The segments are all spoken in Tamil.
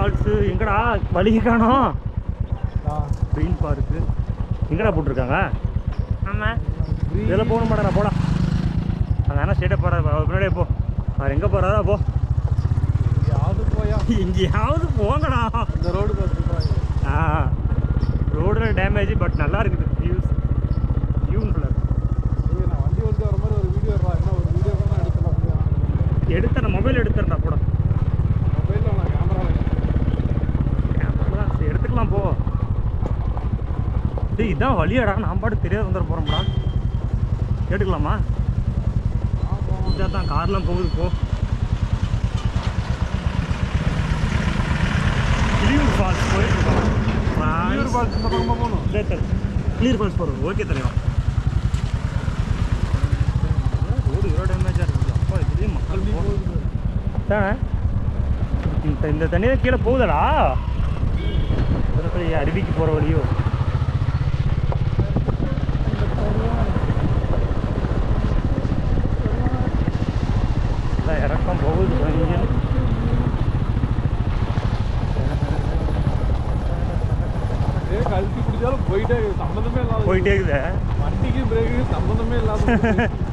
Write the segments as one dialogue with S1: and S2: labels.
S1: ஃபால்ஸு எங்கடா? வழி காணோம். க்ரீன் பார்க்கு எங்கடா போட்டிருக்காங்க? ஆமாம் இதில் போக மாட்டேன் போடா அந்த அண்ணா ஸ்டேட்டை போகிறார் முன்னாடியே போ. அவர் எங்கே போகிறாரோ போ.
S2: யாவது போயா?
S1: எங்கேயாவது போங்கடா.
S2: இந்த ரோடு
S1: ஆ. ரோடில் டேமேஜ் பட் நல்லா இருக்குது. வியூஸ் வியூன்ல
S2: நான் வண்டி வந்து வர மாதிரி ஒரு வீடியோ என்ன ஒரு வீடியோ தான் எடுக்கலாம்
S1: எடுத்தேன் மொபைல் எடுத்துறேன்டா கூட
S2: மொபைலில் நான் கேமராவில்
S1: கேமரா சரி எடுத்துக்கலாம் போ. டேய் இதான் வழியாடா. நான் பாட்டு தெரியாத வந்துட போகிறோம்டா கேட்டுக்கலாமா? இதான் தான் கார்லாம் போகுது போ. கிளியூர் ஃபால்ஸ் போயிருக்கோம்
S2: கிளியூர் ஃபால்ஸ் இந்த பக்கமாக போகணும்.
S1: கிளியர் ஃபால்ஸ் போகிறோம் ஓகே தலைவா. ரோடு எவ்வளோ டேமேஜாக இருக்குது. அப்பா இதுலேயும் மக்கள் போகுது. இந்த தண்ணி தான் கீழே போகுதடா. போய் அருவிக்கு போகிற வழியோ? இறக்கம் போகுது
S2: ஏ கழுத்தி பிடிச்சாலும் போயிட்டே சம்மந்தமே இல்லாத
S1: போயிட்டே இருக்குது.
S2: வண்டிக்கு பிரேக்கு சம்மந்தமே இல்லாத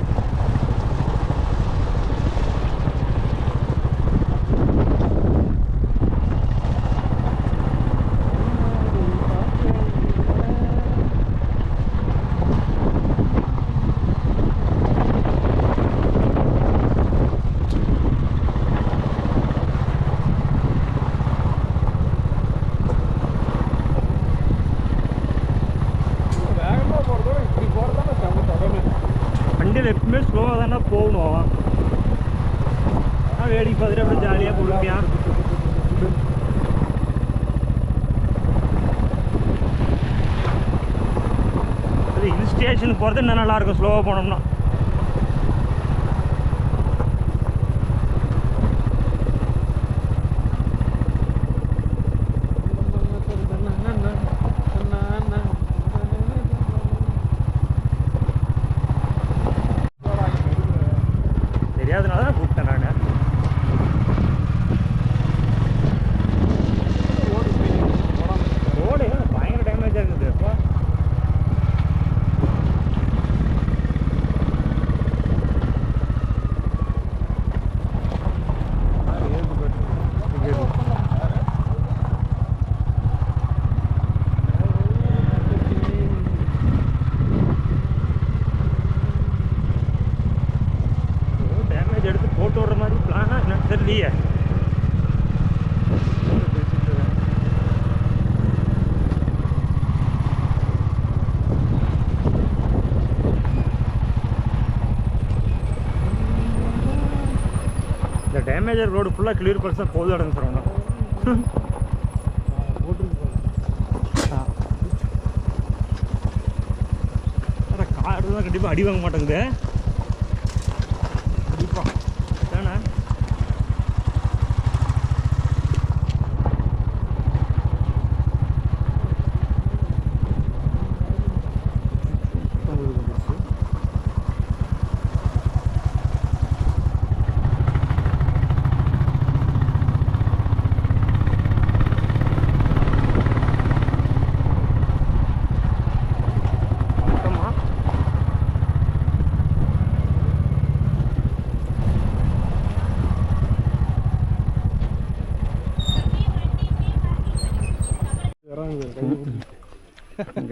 S2: வேகமாக போகிறதோ இப்படி போகிறதான செம்ம தொடமே
S1: வண்டியில் எப்பவுமே ஸ்லோவாக தானே போகணும் ஆனால் வேடிக்கை பார்த்துட்டு அப்படியே ஜாலியாக பொறுமையாக அது ஹில் ஸ்டேஷன் போகிறது இன்னும் நல்லாயிருக்கும் ஸ்லோவாக போனோம்னா தெரியாதனால தான் கூப்பிட்டேன் நான் ரோடு பயங்கர டேமேஜாக இருக்குது அப்பா டேமேஜ் எடுத்து போட்டு விடுற மாதிரி பிளானா என்னன்னு தெரியலையே டேமேஜர் ரோடு ஃபுல்லாக கிளியர் பண்ணி தான் போது இடங்க சொல்கிறாங்க கார் தான் கண்டிப்பாக அடி வாங்க மாட்டேங்குது.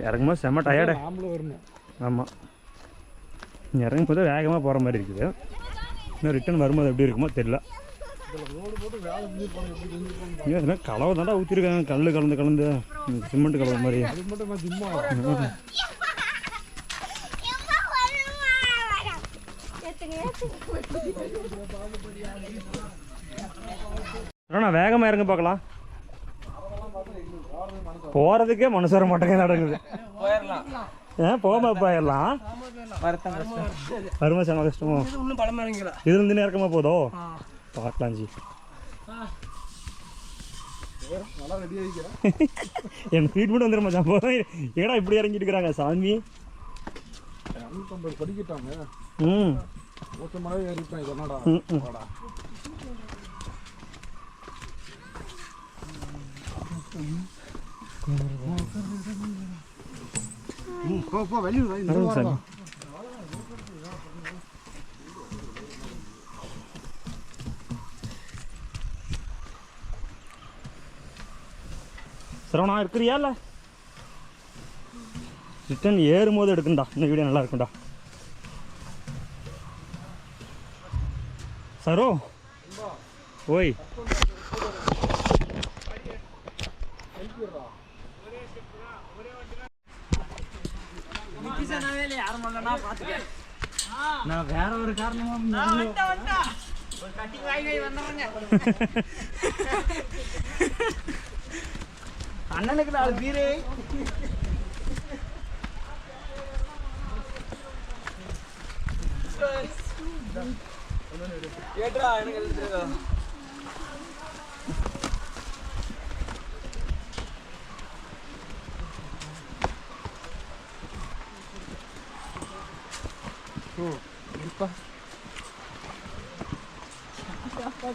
S1: இறங்கும்போது செம்ம டயர்டு ஆமாம் இறங்கும் போது வேகமாக போகிற மாதிரி இருக்குது. இன்னும் ரிட்டர்ன் வரும்போது எப்படி இருக்குமோ தெரியல.
S2: இதில் ரோடு போட்டு வேலை செஞ்சு போகணும் எப்படி செஞ்சு போகணும்
S1: ஏன் இதெல்லாம் கலவை தாண்டா ஊற்றிருக்காங்க கல் கலந்து கலந்து சிமெண்ட் கலவை மாதிரி.
S2: நான்
S1: வேகமாக இறங்க பார்க்கலாம். போகிறதுக்கே மனசு வர மாட்டேங்க நடக்குது. ஏன் போகாம போயிடலாம் வருமா செம கஷ்டமோ?
S3: இன்னும் பழமா இருங்களா
S1: இது இருந்து நேரக்கமாக போதோ? பார்க்கலாம் ஜி.
S2: நல்லா ரெடி ஆகிக்கிறேன்
S1: என் ஃபீட் மட்டும் வந்துடும் மச்சான். போகிறேன் ஏடா இப்படி இறங்கிட்டு இருக்கிறாங்க சாமி?
S2: படிக்கிட்டாங்க.
S1: ம்.
S2: மோசமாகவே என்னடா.
S1: ம்,
S2: போ போ வெளியே
S1: சரவணா இருக்கிறியா இல்லை? ரிட்டன் ஏறும்போது எடுக்குண்டா. இந்த வீடியோ நல்லா இருக்கும்டா சரோ ஓய்.
S3: நான் வேற ஒரு காரணமா அண்ணனுக்கு நாலு பீரே. ஏட்ரா எனக்கு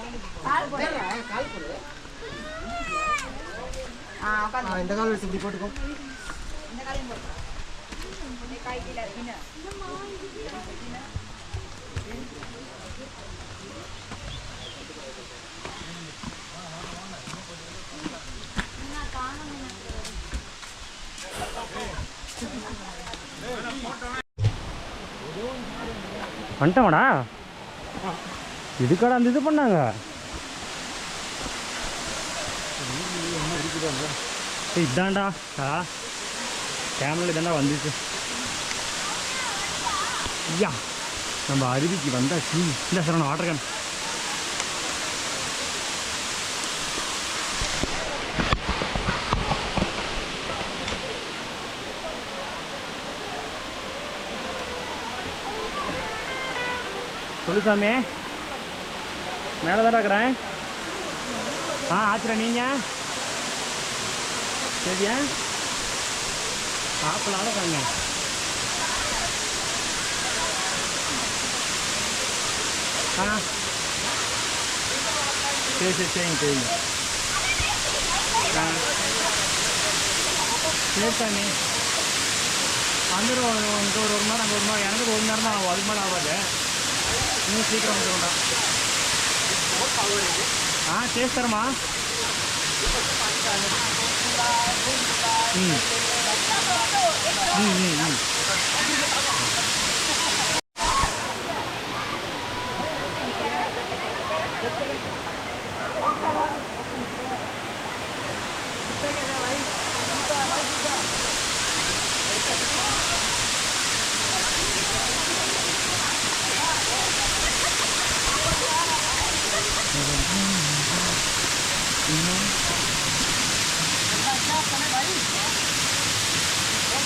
S4: ஏய், இறங்கி வாங்கம்மா இறங்கி
S2: கால்
S1: அந்த இது பண்ணாங்க? இதாண்டா இதான்டா. ஆ கேமரா இதாண்டா வந்துச்சு. ஐயா நம்ம அருவிக்கு வந்தாச்சு இந்த சார் வாட்டர் கேன் சொல்லுசாமே மேலே தான் இருக்கிறேன். ஆ ஆச்சுரா நீங்கள் சரியா? ஆப்பிள் அழகாங்க ஆ. சரி சரி சரிங்க சரிங்க. ஆ. சரி சாமி வந்துடும் இங்கே ஒரு ஒரு மணி அங்கே ஒரு மணி எனக்கு ஒரு மணி நேரம் தான் ஆகும். அது மாதிரி ஆகாது. இன்னும் சீக்கிரம் చేస్తారమ్మా Mm. Mm, mm, mm.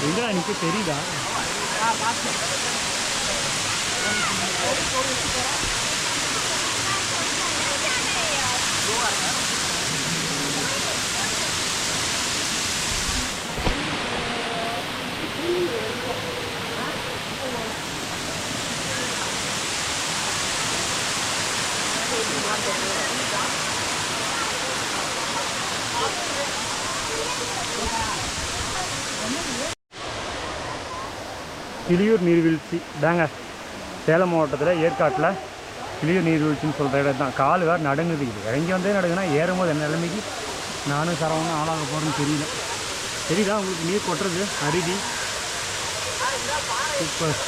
S1: 놀라니까 대리가. 아, 맞다. Kiliyur நீர்வீழ்ச்சி. தாங்க சேலம் மாவட்டத்தில் ஏற்காட்டில் கிளியூர் நீர்வீழ்ச்சின்னு சொல்கிற இடம் தான் கால் வேறு நடுங்குது இது. இறங்கி வந்தே நடுங்குனா ஏறும்போது என்ன நிலைமைக்கு? நானும் சரவணும் ஆளாக போகிறேன்னு தெரியல. தெரியுதா உங்களுக்கு நீர் கொட்டுறது? அருவி. சூப்பர்.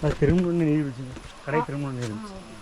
S1: அது திரும்ப நீர்வீழ்ச்சி கடை திரும்ப நீர்வீழ்ச்சி